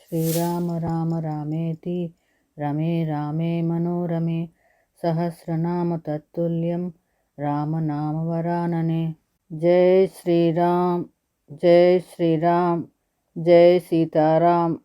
శ్రీరామ రామ రామేతి రమే రామే మనోరమే సహస్రనామ తత్తుల్యం రామనామవరాననే జై శ్రీరామ్ జై శ్రీరామ్ జై సీతారాం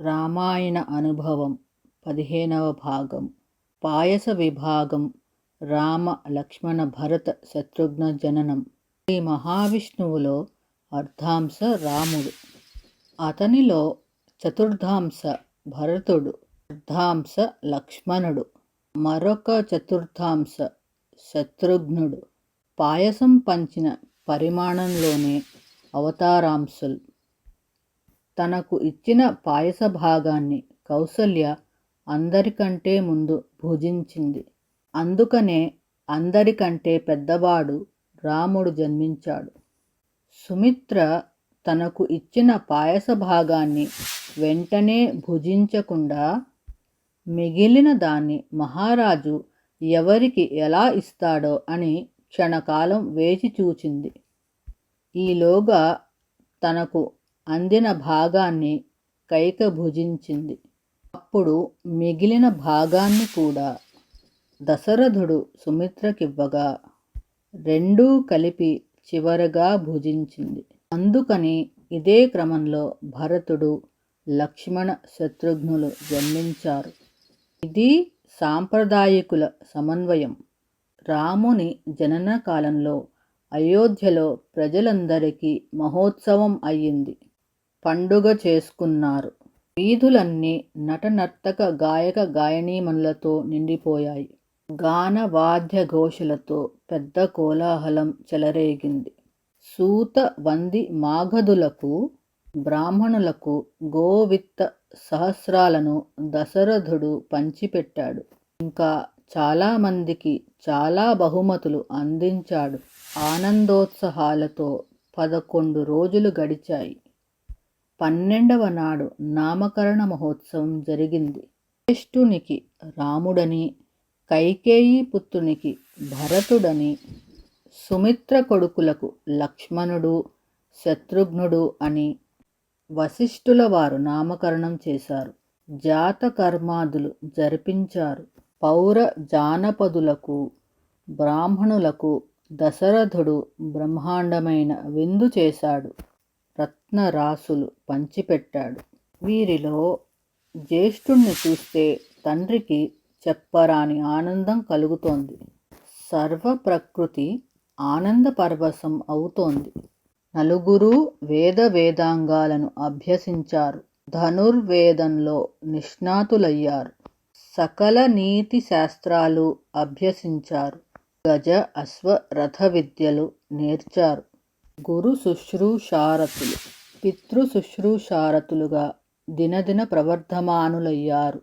రామాయణ అనుభవం పదిహేనవ భాగం. పాయస విభాగం రామ లక్ష్మణ భరత శత్రుఘ్న జననం. శ్రీ మహావిష్ణువులో అర్ధాంశ రాముడు. అతనిలో చతుర్థాంశ భరతుడు అర్ధాంశ లక్ష్మణుడు మరొక చతుర్థాంశ శత్రుఘ్నుడు. పాయసం పంచిన పరిమాణంలోనే అవతారాంశులు. తనకు ఇచ్చిన పాయస భాగాన్ని కౌసల్య అందరికంటే ముందు భుజించింది. అందుకనే అందరికంటే పెద్దవాడు రాముడు జన్మించాడు. సుమిత్ర తనకు ఇచ్చిన పాయస భాగాన్ని వెంటనే భుజించకుండా మిగిలిన దాన్ని మహారాజు ఎవరికి ఎలా ఇస్తాడో అని క్షణకాలం వేచి చూచింది. ఈలోగా తనకు అందిన భాగాన్ని కైక భుజించింది. అప్పుడు మిగిలిన భాగాన్ని కూడా దశరథుడు సుమిత్రకివ్వగా రెండూ కలిపి చివరగా భుజించింది. అందుకని ఇదే క్రమంలో భరతుడు లక్ష్మణ శత్రుఘ్నులు జన్మించారు. ఇది సాంప్రదాయకుల సమన్వయం. రాముని జనన కాలంలో అయోధ్యలో ప్రజలందరికీ మహోత్సవం అయ్యింది. పండుగ చేసుకున్నారు. వీధులన్నీ నటనర్తక గాయక గాయనీమణులతో నిండిపోయాయి. గాన వాద్య ఘోషలతో పెద్ద కోలాహలం చెలరేగింది. సూత వంది మాగధులకు బ్రాహ్మణులకు గోవిత్త సహస్రాలను దశరథుడు పంచిపెట్టాడు. ఇంకా చాలామందికి చాలా బహుమతులు అందించాడు. ఆనందోత్సహాలతో పదకొండు రోజులు గడిచాయి. పన్నెండవ నాడు నామకరణ మహోత్సవం జరిగింది. జ్యేష్ఠునికి రాముడని కైకేయి పుత్రునికి భరతుడని సుమిత్ర కొడుకులకు లక్ష్మణుడు శత్రుఘ్నుడు అని వశిష్ఠుల వారు నామకరణం చేశారు. జాతకర్మాదులు జరిపించారు. పౌర జానపదులకు బ్రాహ్మణులకు దశరథుడు బ్రహ్మాండమైన విందు చేశాడు. రత్నరాసులు పంచిపెట్టాడు. వీరిలో జ్యేష్ఠుణ్ణి చూస్తే తండ్రికి చెప్పరాని ఆనందం కలుగుతోంది. సర్వ ప్రకృతి ఆనంద పరవశం అవుతోంది. నలుగురు వేద వేదాంగాలను అభ్యసించారు. ధనుర్వేదంలో నిష్ణాతులయ్యారు. సకల నీతి శాస్త్రాలు అభ్యసించారు. గజ అశ్వ రథ విద్యలు నేర్చారు. గురు శుశ్రూషారతులు పితృ శుశ్రూషారతులుగా దినదిన ప్రవర్ధమానులయ్యారు.